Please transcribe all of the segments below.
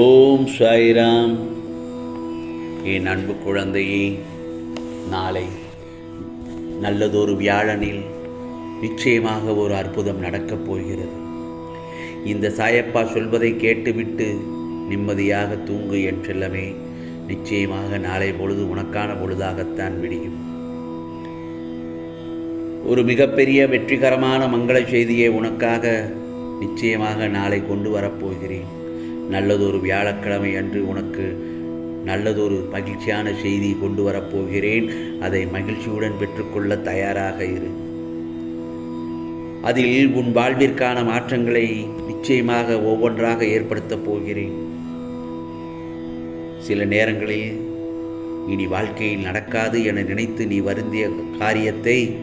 ஓம் சாய்ராம். என் அன்பு குழந்தையே நாளை நல்லதொரு வியாழனில் நிச்சயமாக ஒரு அற்புதம் நடக்கப் போகிறது. இந்த சாயப்பா சொல்வதை கேட்டுவிட்டு நிம்மதியாக தூங்கு என் செல்லமே நிச்சயமாக நாளை பொழுது உனக்கான பொழுதாகத்தான் விடியும். ஒரு மிகப்பெரிய வெற்றிகரமான மங்கள செய்தியை உனக்காக நிச்சயமாக நாளை கொண்டு வரப்போகிறேன் நல்லதொரு வியாழக்கிழமை அன்று உனக்கு நல்லதொரு மகிழ்ச்சியான செய்தி கொண்டு வரப்போகிறேன் அதை மகிழ்ச்சியுடன் பெற்றுக்கொள்ள தயாராக இரு. அதில் உன் வாழ்விற்கான மாற்றங்களை நிச்சயமாக ஒவ்வொன்றாக ஏற்படுத்தப் போகிறேன். சில நேரங்களில் இனி வாழ்க்கையில் நடக்காது என நினைத்து நீ வருந்திய காரியத்தை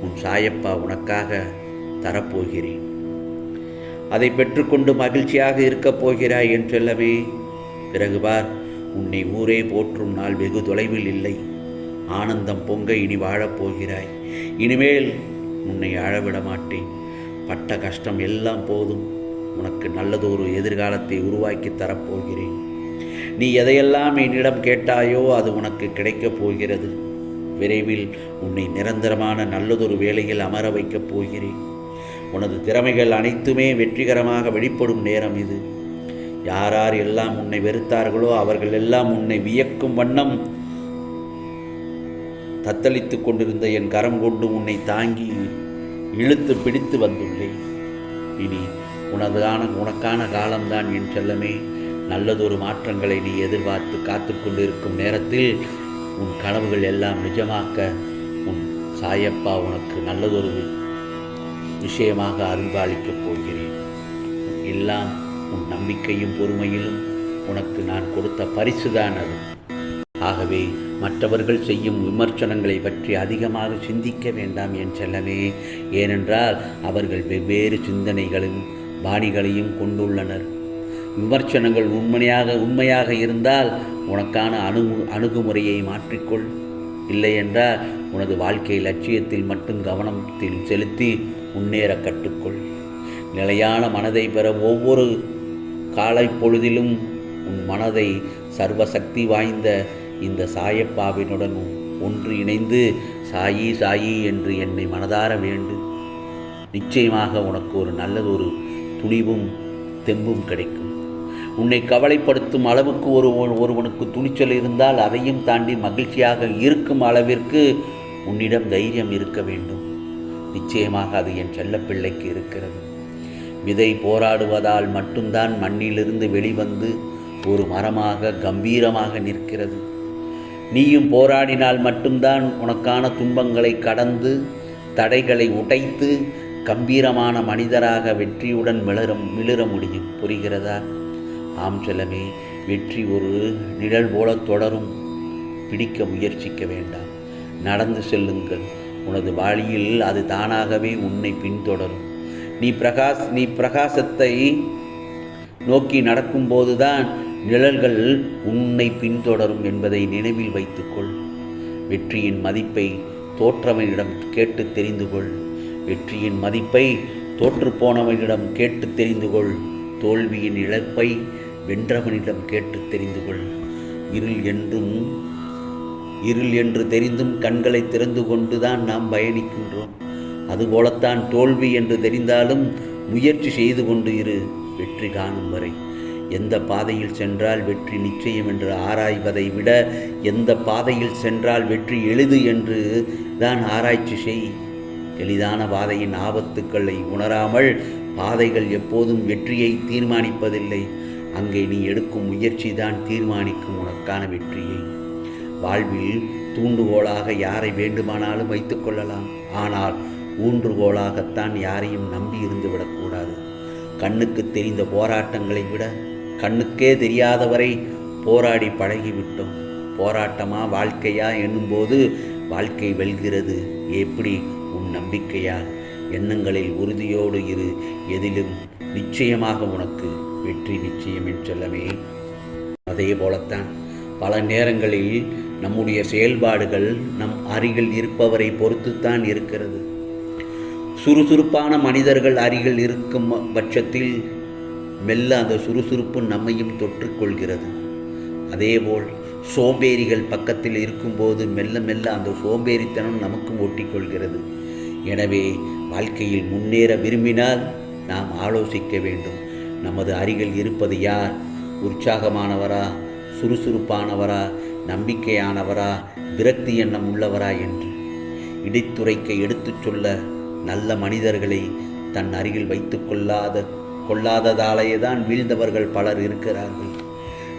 உன் சாயப்பா உனக்காக தரப்போகிறேன். அதை பெற்றுக்கொண்டு மகிழ்ச்சியாக இருக்கப் போகிறாய் என் செல்லவே பிறகு பார் உன்னை ஊரே போற்றும் நாள் வெகு தொலைவில் இல்லை. ஆனந்தம் பொங்க இனி வாழப் போகிறாய். இனிமேல் உன்னை ஆழவிட மாட்டேன். பட்ட கஷ்டம் எல்லாம் போதும். உனக்கு நல்லதொரு எதிர்காலத்தை உருவாக்கி தரப்போகிறேன் நீ எதையெல்லாம் என்னிடம் கேட்டாயோ அது உனக்கு கிடைக்கப் போகிறது. விரைவில் உன்னை நிரந்தரமான நல்லதொரு வேலையில் அமர வைக்கப் போகிறேன். உனது திறமைகள் அனைத்துமே வெற்றிகரமாக வெளிப்படும் நேரம் இது. யார் யார் எல்லாம் உன்னை வெறுத்தார்களோ அவர்கள் எல்லாம் உன்னை வியக்கும் வண்ணம் தத்தளித்து கொண்டிருந்த என் கரம் கொண்டு உன்னை தாங்கி இழுத்து பிடித்து வந்துள்ளேன் இனி உனதான உனக்கான காலம்தான் என் செல்லமே. நல்லதொரு மாற்றங்களை நீ எதிர்பார்த்து காத்து கொண்டிருக்கும் நேரத்தில் உன் கனவுகள் எல்லாம் நிஜமாக்க உன் சாயப்பா உனக்கு நல்லதொரு விஷயமாக அருள்பாலிக்கப் போகிறேன். எல்லாம் உன் நம்பிக்கையும் பொறுமையிலும் உனக்கு நான் கொடுத்த பரிசுதான் அது ஆகவே மற்றவர்கள் செய்யும் விமர்சனங்களை பற்றி அதிகமாக சிந்திக்க வேண்டாம் என் செல்லமே. ஏனென்றால் அவர்கள் வெவ்வேறு சிந்தனைகளையும் பாணிகளையும் கொண்டுள்ளனர். விமர்சனங்கள் உண்மையாக உண்மையாக இருந்தால் உனக்கான அணு அணுகுமுறையை மாற்றிக்கொள். இல்லையென்றால் உனது வாழ்க்கை லட்சியத்தில் மட்டும் கவனத்தில் செலுத்தி முன்னேற கற்றுக்கொள். நிலையான மனதை பெற ஒவ்வொரு காலை பொழுதிலும் உன் மனதை சர்வசக்தி வாய்ந்த இந்த சாயப்பாவினுடன் ஒன்று இணைந்து சாயி சாயி என்று என்னை மனதார வேண்டு. நிச்சயமாக உனக்கு ஒரு நல்லதொரு துணிவும் தெம்பும் கிடைக்கும். உன்னை கவலைப்படுத்தும் அளவுக்கு ஒரு ஒருவனுக்கு துணிச்சல் இருந்தால் அதையும் தாண்டி மகிழ்ச்சியாக இருக்கும் அளவிற்கு உன்னிடம் தைரியம் இருக்க வேண்டும். நிச்சயமாக அது என் செல்லப்பிள்ளைக்கு இருக்கிறது. விதை போராடுவதால் மட்டும்தான் மண்ணிலிருந்து வெளிவந்து ஒரு மரமாக கம்பீரமாக நிற்கிறது. நீயும் போராடினால் மட்டும்தான் உனக்கான துன்பங்களை கடந்து தடைகளை உடைத்து கம்பீரமான மனிதராக வெற்றியுடன் மிளற மிளிர முடியும். புரிகிறதா? ஆம் செல்லமே வெற்றி ஒரு நிழல் போல தொடரும். பிடிக்க முயற்சிக்க வேண்டாம். நடந்து செல்லுங்கள். உனது வழியில் அது தானாகவே உன்னை பின்தொடரும். நீ பிரகாஷ் நீ பிரகாசத்தை நோக்கி நடக்கும்போதுதான் நிழல்கள் உன்னை பின்தொடரும் என்பதை நினைவில் வைத்துக்கொள். வெற்றியின் மதிப்பை தோற்றவனிடம் கேட்டு தெரிந்து கொள் வெற்றியின் மதிப்பை தோற்று போனவனிடம் கேட்டு தெரிந்து கொள் தோல்வியின் இழப்பை வென்றவனிடம் கேட்டு தெரிந்து கொள் இருள் என்றும் இருள் என்று தெரிந்தும் கண்களை திறந்து கொண்டுதான் நாம் பயணிக்கின்றோம். அதுபோலத்தான் தோல்வி என்று தெரிந்தாலும் முயற்சி செய்து கொண்டு இரு வெற்றி காணும் வரை. எந்த பாதையில் சென்றால் வெற்றி நிச்சயம் என்று ஆராய்வதை விட எந்த பாதையில் சென்றால் வெற்றி எளிது என்று தான் ஆராய்ச்சி செய். எளிதான பாதையின் ஆபத்துக்களை உணராமல் பாதைகள் எப்போதும் வெற்றியை தீர்மானிப்பதில்லை. அங்கே நீ எடுக்கும் முயற்சி தான் தீர்மானிக்கும் உனக்கான வெற்றியை. வாழ்வில் தூண்டுகோலாக யாரை வேண்டுமானாலும் வைத்துக்கொள்ளலாம் ஆனால் ஊன்றுகோலாகத்தான் யாரையும் நம்பி இருந்து விடக்கூடாது. கண்ணுக்கு தெரிந்த போராட்டங்களை விட கண்ணுக்கே தெரியாதவரை போராடி பழகிவிட்டோம். போராட்டமா வாழ்க்கையா என்னும்போது வாழ்க்கை வெல்கிறது. எப்படி? உன் நம்பிக்கையா? எண்ணங்களில் உறுதியோடு இரு. எதிலும் நிச்சயமாக உனக்கு வெற்றி நிச்சயம் என்று சொல்லவே அதே போலத்தான் பல நேரங்களில் நம்முடைய செயல்பாடுகள் நம் அருகில் இருப்பவரை பொறுத்துத்தான் இருக்கிறது. சுறுசுறுப்பான மனிதர்கள் அருகில் இருக்கும் பட்சத்தில் மெல்ல அந்த சுறுசுறுப்பு நம்மையும் தொற்றுக்கொள்கிறது அதேபோல் சோம்பேறிகள் பக்கத்தில் இருக்கும்போது மெல்ல மெல்ல அந்த சோம்பேறித்தனம் நமக்கும் ஒட்டிக்கொள்கிறது எனவே வாழ்க்கையில் முன்னேற விரும்பினால் நாம் ஆலோசிக்க வேண்டும். நமது அருகில் இருப்பது யார்? உற்சாகமானவரா? சுறுசுறுப்பானவரா நம்பிக்கையானவரா விரக்தி எண்ணம் உள்ளவரா என்று. இடித்துரைக்க எடுத்துச் சொல்ல நல்ல மனிதர்களை தன் அருகில் வைத்து கொள்ளாத கொள்ளாததாலேயே தான் வீழ்ந்தவர்கள் பலர் இருக்கிறார்கள்.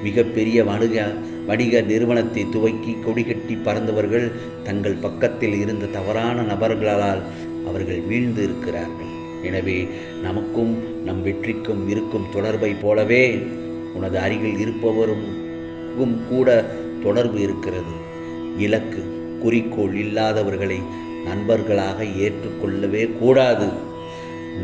மிகப்பெரிய வணிக வணிக நிறுவனத்தை துவக்கி கொடிகட்டி பறந்தவர்கள் தங்கள் பக்கத்தில் இருந்த தவறான நபர்களால் அவர்கள் வீழ்ந்து இருக்கிறார்கள். எனவே நமக்கும் நம் வெற்றிக்கும் இருக்கும் தொடர்பை போலவே உனது அருகில் இருப்பவரும் கூட தொடர்பு இருக்கிறது. இலக்கு குறிக்கோள் இல்லாதவர்களை நண்பர்களாக ஏற்றுக்கொள்ளவே கூடாது.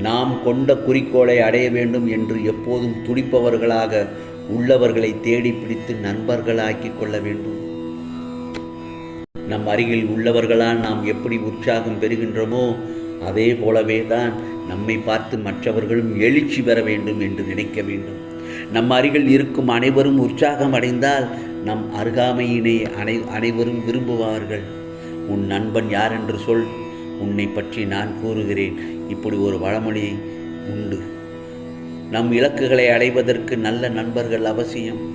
நாம் கொண்ட குறிக்கோளை அடைய வேண்டும் என்று எப்போதும் துடிப்பவர்களாக உள்ளவர்களை தேடி பிடித்து நண்பர்களாக்கி கொள்ள வேண்டும். நம் அருகில் உள்ளவர்களால் நாம் எப்படி உற்சாகம் பெறுகின்றோமோ அதே போலவே தான் நம்மை பார்த்து மற்றவர்களும் எழுச்சி பெற வேண்டும் என்று நினைக்க வேண்டும். நம் அருகில் இருக்கும் அனைவரும் உற்சாகம் அடைந்தால் நம் அருகாமையினை அனை அனைவரும் விரும்புவார்கள். உன் நண்பன் யார் என்று சொல். உன்னை பற்றி நான் கூறுகிறேன். இப்படி ஒரு வளமொழி உண்டு. நம் இலக்குகளை அடைவதற்கு நல்ல நண்பர்கள் அவசியம்.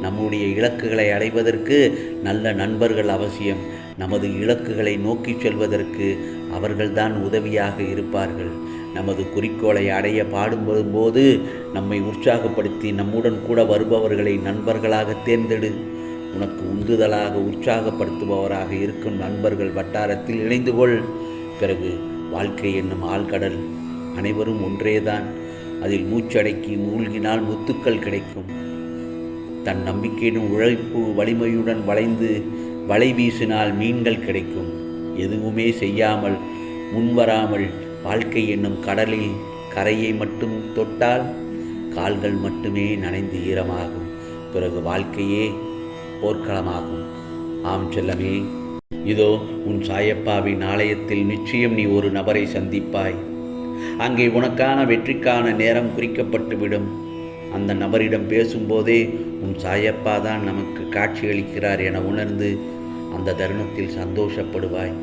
நம்முடைய இலக்குகளை அடைவதற்கு நல்ல நண்பர்கள் அவசியம். நமது இலக்குகளை நோக்கிச் செல்வதற்கு அவர்கள்தான் உதவியாக இருப்பார்கள். நமது குறிக்கோளை அடைய பாடுபடும் போது நம்மை உற்சாகப்படுத்தி நம்முடன் கூட வருபவர்களை நண்பர்களாக தேர்ந்தெடு. உனக்கு உந்துதலாக உற்சாகப்படுத்துபவராக இருக்கும் நண்பர்கள் வட்டாரத்தில் இணைந்து கொள். பிறகு வாழ்க்கை என்னும் ஆழ்கடல் அனைவரும் ஒன்றேதான். அதில் மூச்சடக்கி மூழ்கினால் முத்துக்கள் கிடைக்கும். தன் நம்பிக்கையிடும் உழைப்பு வலிமையுடன் வளைந்து வலை வீசினால் மீன்கள் கிடைக்கும். எதுவுமே செய்யாமல் முன்வராமல் வாழ்க்கை என்னும் கடலில் கரையை மட்டும் தொட்டால் கால்கள் மட்டுமே நனைந்து ஈரமாகும். பிறகு வாழ்க்கையே போர்க்களமாகும். ஆம் செல்லமே இதோ உன் சாயப்பாவின் ஆலயத்தில் நிச்சயம் நீ ஒரு நபரை சந்திப்பாய். அங்கே உனக்கான வெற்றிக்கான நேரம் குறிக்கப்பட்டுவிடும். அந்த நபரிடம் பேசும்போதே உன் சாயப்பா தான் நமக்கு காட்சியளிக்கிறார் என உணர்ந்து அந்த தருணத்தில் சந்தோஷப்படுவாய்.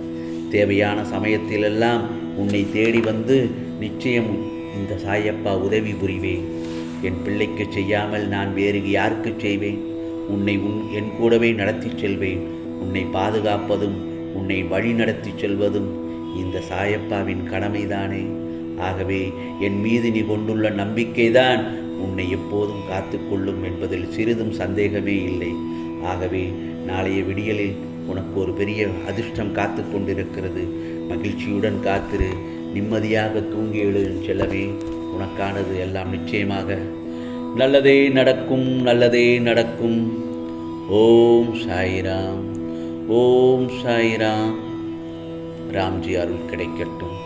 தேவையான சமயத்திலெல்லாம் உன்னை தேடி வந்து நிச்சயம் இந்த சாயப்பா உதவி புரிவேன். என் பிள்ளைக்கு செய்யாமல் நான் வேறு யாருக்கு செய்வேன்? உன்னை உன் என் கூடவே நடத்திச் செல்வேன். உன்னை பாதுகாப்பதும் உன்னை வழி நடத்திச் செல்வதும் இந்த சாயப்பாவின் கடமைதானே. ஆகவே என் மீது நீ கொண்டுள்ள நம்பிக்கைதான் உன்னை எப்போதும் காத்துக்கொள்ளும் என்பதில் சிறிதும் சந்தேகமே இல்லை. ஆகவே நாளைய விடியலில் உனக்கு ஒரு பெரிய அதிர்ஷ்டம் காத்து கொண்டிருக்கிறது. மகிழ்ச்சியுடன் காத்திரு. நிம்மதியாக தூங்கி எழு செல்லவே உனக்கானது எல்லாம் நிச்சயமாக. நல்லதே நடக்கும் நல்லதே நடக்கும். ஓம் சாய்ராம். ஓம் சாய்ராம். ராம்ஜி அருள் கிடைக்கட்டும்.